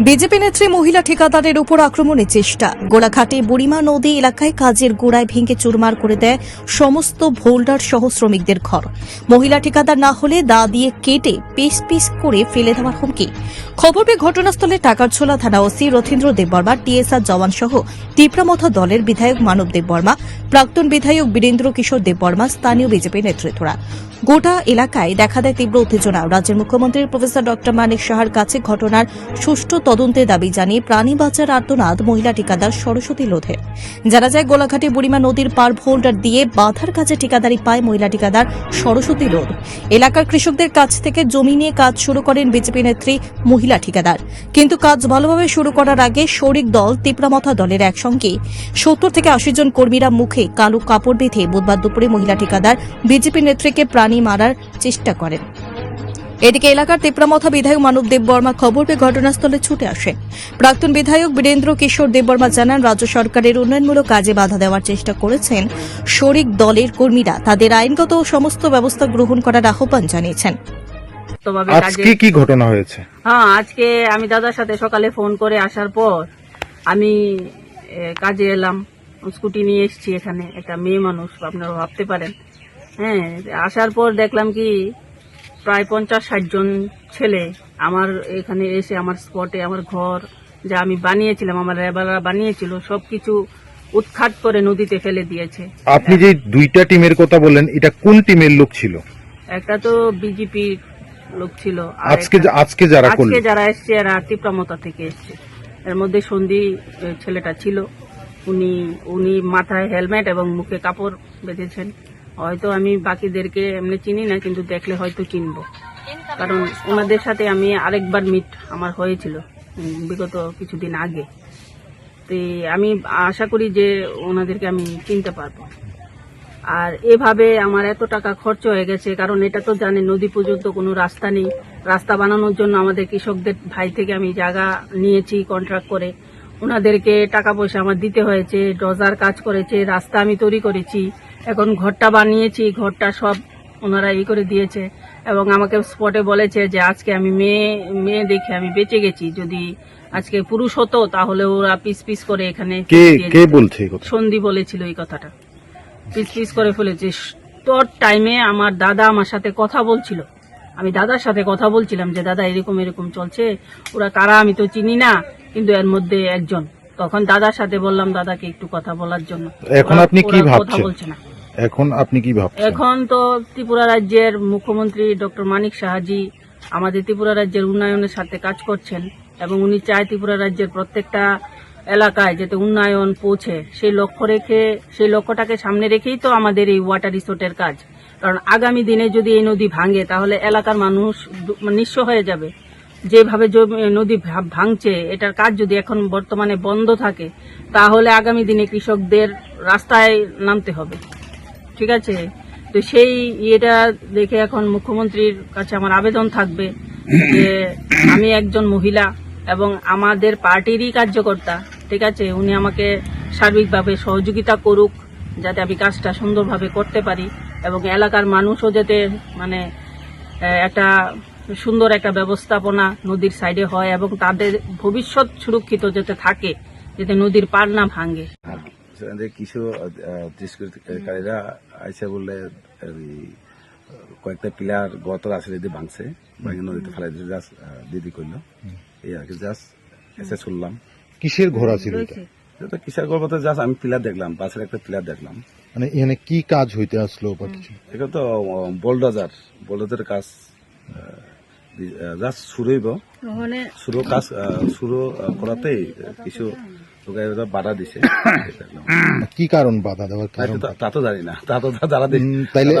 BJP নেত্রী মহিলা ঠিকাদারের উপর আক্রমণের চেষ্টা। গোলাঘাটে বুড়িমা নদী এলাকায় কাজের গোড়ায় ভেঙে চুরমার করে দেয় সমস্ত ভোল্ডার সহ শ্রমিকদের ঘর। মহিলা ঠিকাদার না হলে দা দিয়ে কেটে পিস পিস করে ফেলে দেওয়ার হুমকি। খবর পেয়ে ঘটনাস্থলে টাকারছোলা থানা ওসি রথীন্দ্র দেববর্মা, টিএসআর জওয়ান সহ তীব্রমথা দলের বিধায়ক মানব দেববর্মা, প্রাক্তন বিধায়ক বীরেন্দ্র কিশোর দেববর্মা, স্থানীয় বিজেপি নেতৃত্বরা। গোটা এলাকায় দেখা দেয় তীব্র উত্তেজনা। রাজ্যের মুখ্যমন্ত্রী প্রফেসর ডক্টর মানিক সাহার কাছে ঘটনার সুষ্ঠু তদন্তের দাবি জানিয়ে প্রাণী বাঁচার আর্তনাদ মহিলা ঠিকাদার সরস্বতী লোধের জানা যায়, গোলাঘাটে বুড়িমা নদীর পার ভোল্ডার দিয়ে বাঁধার কাজে ঠিকাদারি পায় মহিলা ঠিকাদার সরস্বতী লোধ। এলাকার কৃষকদের কাছ থেকে জমি নিয়ে কাজ শুরু করেন বিজেপি নেত্রী মহিলা ঠিকাদার। কিন্তু কাজ ভালোভাবে শুরু করার আগে শরিক দল তিপ্রামথা দলের একসঙ্গে। সত্তর থেকে আশি জন কর্মীরা মুখে কালো কাপড় বেঁধে বুধবার দুপুরে মহিলা ঠিকাদার বিজেপি নেত্রীকে প্রাণী মারার চেষ্টা করেন। এদিকে এলাকার তিপ্রামথা বিধায়ক মানব দেববর্মা খবর পেয়ে ঘটনাস্থলে ছুটে আসেন। প্রাক্তন বিধায়ক বীরেন্দ্র কিশোর দেববর্মা জানান রাজ্য সরকারের উন্নয়নমূলক কাজে বাধা দেওয়ার চেষ্টা করেছেন শরিক দলের কর্মীরা। তাদের আইনগত ও সমস্ত ব্যবস্থা গ্রহণ করার আহ্বান জানিয়েছেন। আজকে কি ঘটনা হয়েছে? হ্যাঁ আজকে আমি দাদার সাথে সকালে ফোন করে আসার পর আমি কাজে এলাম। স্কুটি নিয়ে এসেছি এখানে একটা মেয়ে মানুষ আপনারা ভাবতে পারেন। হ্যাঁ আসার পর দেখলাম কি প্রায় পঞ্চাশ ষাট জন ছেলে আমার এখানে এসে আমার স্পটে আমার ঘর যা আমি বানিয়েছিলাম আমার রেবাররা বানিয়েছিল সবকিছু উৎখাট করে নদীতে ফেলে দিয়েছে। আপনি যে দুইটা টিমের কথা বললেন এটা কোন টিমের লোক ছিল? একটা তো বিজেপি লোক ছিল আজকে আজকে যারা আজকে যারা এসছে এরা তীব্রমতা থেকে এসছে। এর মধ্যে সন্ধি ছেলেটা ছিল উনি উনি মাথায় হেলমেট এবং মুখে কাপড় বেঁধেছেন। হয়তো আমি বাকিদেরকে এমনি চিনি না, কিন্তু দেখলে হয়তো চিনবো। কারণ ওনাদের সাথে আমি আরেকবার মিট আমার হয়েছিল বিগত কিছুদিন আগে। তো আমি আশা করি যে ওনাদেরকে আমি চিনতে পারব। আর এভাবে আমার এত টাকা খরচ হয়ে গেছে, কারণ এটা তো জানে নদী পর্যন্ত কোনো রাস্তা নেই। রাস্তা বানানোর জন্য আমাদের কৃষকদের ভাই থেকে আমি জায়গা নিয়েছি কন্ট্রাক্ট করে। ওনাদেরকে টাকা পয়সা আমার দিতে হয়েছে ডজার কাজ করেছে, রাস্তা আমি তৈরি করেছি। এখন ঘরটা বানিয়েছি ঘরটা সব ওনারা ই করে দিয়েছে। এবং আমাকে স্পটে বলেছে যে আজকে আমি মেয়ে মেয়ে দেখে আমি বেঁচে গেছি। যদি আজকে পুরুষ হতো তাহলে ওরা পিস পিস করে এখানে কে কে বলছে সন্ধি বলেছিল এই কথাটা। পিস পিস করে ফেলেছে। তোর টাইমে আমার দাদা আমার সাথে কথা বলছিল। আমি দাদার সাথে কথা বলছিলাম যে দাদা এরকম এরকম চলছে। ওরা কারা আমি তো চিনি না কিন্তু এর মধ্যে একজন। তখন দাদার সাথে বললাম দাদাকে একটু কথা বলার জন্য। এখন আপনি কি ওরা কথা ভাবছেন? বলছে না। এখন আপনি কি ভাবছেন? এখন তো ত্রিপুরা রাজ্যের মুখ্যমন্ত্রী ডক্টর মানিক সাহাজি আমাদের ত্রিপুরা রাজ্যের উন্নয়নের সাথে কাজ করছেন এবং উনি চায় ত্রিপুরা রাজ্যের প্রত্যেকটা এলাকায় যাতে উন্নয়ন পৌঁছে। সেই লক্ষ্য রেখে, সেই লক্ষ্যটাকে সামনে রেখেই তো আমাদের এই ওয়াটার রিসোর্টের কাজ। কারণ আগামী দিনে যদি এই নদী ভাঙে, তাহলে এলাকার মানুষ নিঃস্ব হয়ে যাবে। যেভাবে নদী ভাঙছে, এটার কাজ যদি এখন বর্তমানে বন্ধ থাকে, তাহলে আগামী দিনে কৃষকদের রাস্তায় নামতে হবে। ঠিক আছে? তো সেই ইয়েটা দেখে এখন মুখ্যমন্ত্রীর কাছে আমার আবেদন থাকবে যে আমি একজন মহিলা এবং আমাদের পার্টিরই কার্যকর্তা, ঠিক আছে? উনি আমাকে সার্বিকভাবে সহযোগিতা করুক যাতে আমি কাজটা সুন্দরভাবে করতে পারি এবং এলাকার মানুষও যাতে মানে একটা সুন্দর একটা ব্যবস্থাপনা নদীর সাইডে হয় এবং তাদের ভবিষ্যৎ সুরক্ষিত যাতে থাকে, যাতে নদীর পার না ভাঙে। যে কিছু দুষ্কৃতকারীরা আইসা বললে কয়েকটা পিলার গতর আছে যদি ভাঙছে ভাঙে নদীতে ফেলাই দিতে জাস্ট দিদি করল এই আর কি জাস্ট এসে শুনলাম। কিসের ঘোড়া ছিল এটা? কিসের গল্প জাস্ট আমি পিলার দেখলাম পাশের একটা পিলার দেখলাম। মানে এখানে কি কাজ হইতে আসলো বা কিছু? এটা তো বোলডোজার বোলডোজার কাজ জাস্ট শুরুইব ওখানে শুরু কাজ শুরু করাতেই কিছু বাধা দিছে। কি কারণ বাধা দেওয়ার কারণ তা- তা তো জানি না। তা তো যারা তাইলে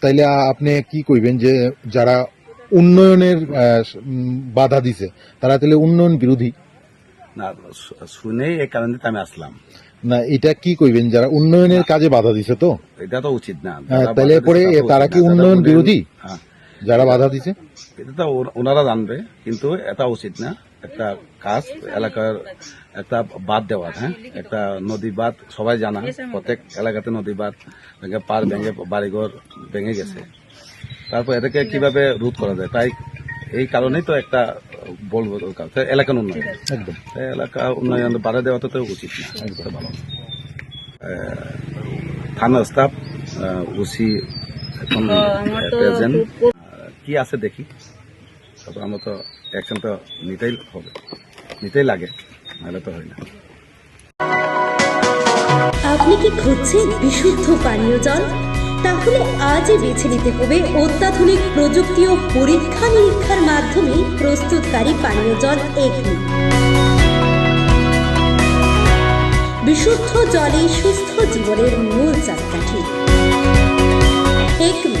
তাইলে আপনি কি কইবেন যে যারা উন্নয়নের বাধা দিছে তারা তাহলে উন্নয়ন বিরোধী? না শু- শুনেই এই কারণে আমি আসলাম। না এটা কি কইবেন যারা উন্নয়নের কাজে বাধা দিছে তো? এটা তো উচিত না। হ্যাঁ, বাধা পরে তারা কি উন্নয়ন বিরোধী? যারা বাধা দিছে? এটা তো ওনারা জানবে কিন্তু এটা উচিত না। একটা কাজ এলাকার একটা বাদ দেওয়ার হ্যাঁ? একটা নদী বাদ সবাই জানা প্রত্যেক এলাকাতে নদী বাদ পার ভেঙে বাড়িঘর ভেঙে গেছে। তারপর এটাকে কীভাবে রোধ করা যায়? তাই এই কারণেই তো একটা বলব দরকার। এলাকার উন্নয়ন। একদম। এলাকা উন্নয়ন বাধা দেওয়া তো উচিত না। একদম। ভালো থানা স্টাফ ওসি এখন প্রেজেন্ট। কি আছে দেখি। তারপর আমরা তো অ্যাকশন তো নিতেই হবে। নিতেই লাগে, নাহলে তো হয় না। আপনি কি খুঁজছেন বিশুদ্ধ পানীয় জল? তাহলে আজই বেছে নিতে হবে অত্যাধুনিক প্রযুক্তি ও পরীক্ষা নিরীক্ষার মাধ্যমে প্রস্তুতকারী পানীয় জল এগনি বিশুদ্ধ জলে সুস্থ জীবনের মূল চাকাঠি। Acme